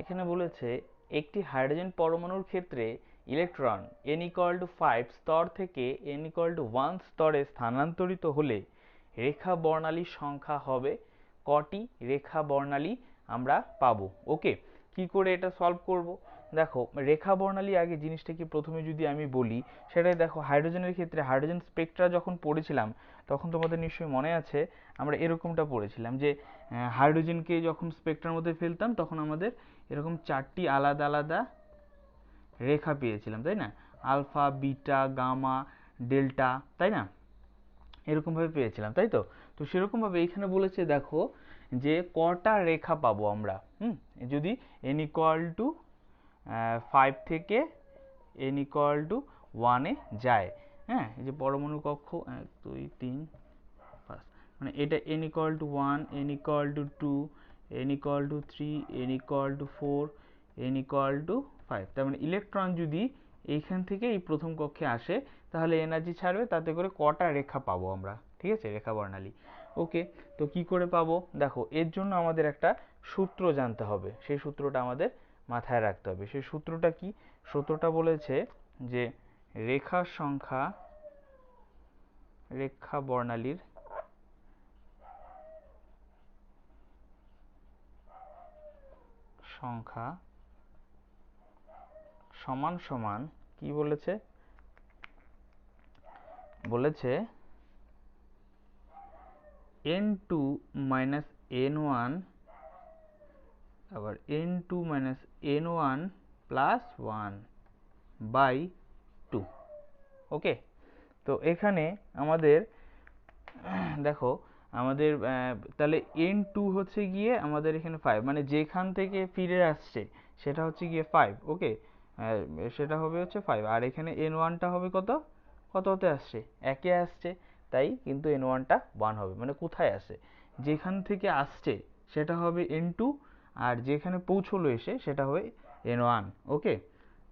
এখানে বলেছে, একটি হাইড্রোজেন পরমাণুর ক্ষেত্রে ইলেকট্রন n equal to 5 স্তর থেকে n equal to 1 স্তরে স্থানান্তরিত হলে রেখা বর্ণালীর সংখ্যা হবে কটি রেখা বর্ণালী আমরা পাবো? ওকে, কি করে এটা সলভ করব? দেখো, রেখা বর্ণালী আগে জিনিসটা কি প্রথমে যদি আমি বলি, সেটাই দেখো, হাইড্রোজেনের ক্ষেত্রে হাইড্রোজেন স্পেকট্রা যখন পড়েছিলাম, তখন তোমাদের নিশ্চয়ই মনে আছে, আমরা এরকমটা পড়েছিলাম যে হাইড্রোজেনকে যখন স্পেকট্রার মধ্যে ফেলতাম, তখন আমাদের এরকম চারটি আলাদা আলাদা রেখা পেয়েছিলাম, তাই না? আলফা, বিটা, গামা, ডেল্টা, তাই না? এরকমভাবে পেয়েছিলাম, তাই তো? তো সেরকমভাবে এখানে বলেছে, দেখো, যে কটা রেখা পাবো আমরা, হুম? যদি এন ইকুয়াল টু ফাইভ থেকে এন ইকুয়াল টু ওয়ানে যায় হ্যাঁ? এই যে পরমাণু কক্ষ, এক, দুই, তিন, পাঁচ মানে এটা N equal to one N equal to two N equal to three N equal to four N equal to five তার মানে ইলেকট্রন যদি এইখান থেকে এই প্রথম কক্ষে আসে তাহলে এনার্জি ছাড়বে, তাতে করে কটা রেখা পাবো আমরা, ঠিক আছে? রেখা বর্ণালী। ওকে তো কি করে পাবো? দেখো, এর জন্য আমাদের একটা সূত্র জানতে হবে। সেই সূত্রটা আমাদের মাথায় রাখতে হবে। সেই সূত্রটা কি? সূত্রটা বলেছে যে রেখার সংখ্যা রেখা বর্ণালীর সংখ্যা সমান সমান কি বলেছে? বলেছে N two minus N one আবার N two minus N one plus one by two okay তো এখানে আমাদের, দেখো, আমাদের তাহলে এন টু হচ্ছে গিয়ে আমাদের এখানে ফাইভ মানে যেখান থেকে ফিরে আসছে, সেটা হচ্ছে গিয়ে ফাইভ ওকে সেটা হবে হচ্ছে ফাইভ আর এখানে এন ওয়ানটা হবে কত? কত হতে আসছে? একে আসছে, তাই কিন্তু এন ওয়ানটা ওয়ান হবে। মানে কোথায় আসে? যেখান থেকে আসছে সেটা হবে এন টু আর যেখানে পৌঁছলো এসে সেটা হবে এন ওয়ান ওকে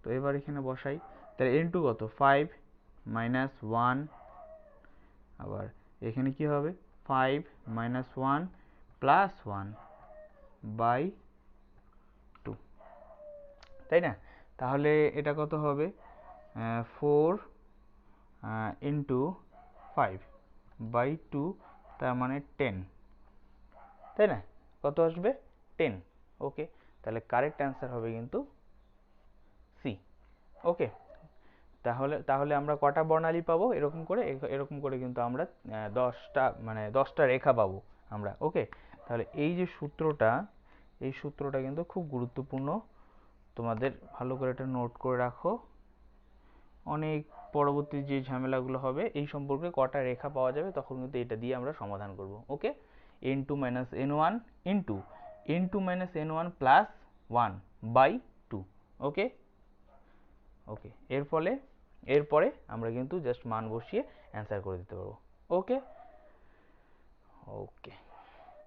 তো এবার এখানে বসাই। তাহলে এন টু কত? ফাইভ মাইনাস ওয়ান আবার এখানে কি হবে? Five minus one plus one by two তাই না? তাহলে এটা কত হবে? Four into five by two তার মানে টেন তাই না? কত আসবে? টেন ওকে তাহলে কারেক্ট অ্যান্সার হবে কিন্তু সি ওকে তাহলে তাহলে আমরা কটা বর্ণালী পাবো? এরকম করে এরকম করে কিন্তু আমরা দশটা মানে দশটা রেখা পাবো আমরা ওকে তাহলে এই যে সূত্রটা, এই সূত্রটা কিন্তু খুব গুরুত্বপূর্ণ। তোমাদের ভালো করে এটা নোট করে রাখো। অনেক পরবর্তী যে ঝামেলাগুলো হবে, এই সম্পর্কে কটা রেখা পাওয়া যাবে তখন কিন্তু এটা দিয়ে আমরা সমাধান করব, okay? N two minus N one into N two minus N one plus one by two okay? Okay, এর ফলে এরপরে আমরা কিন্তু জাস্ট মান বসিয়ে অ্যান্সার করে দিতে পারব, ওকে? ওকে।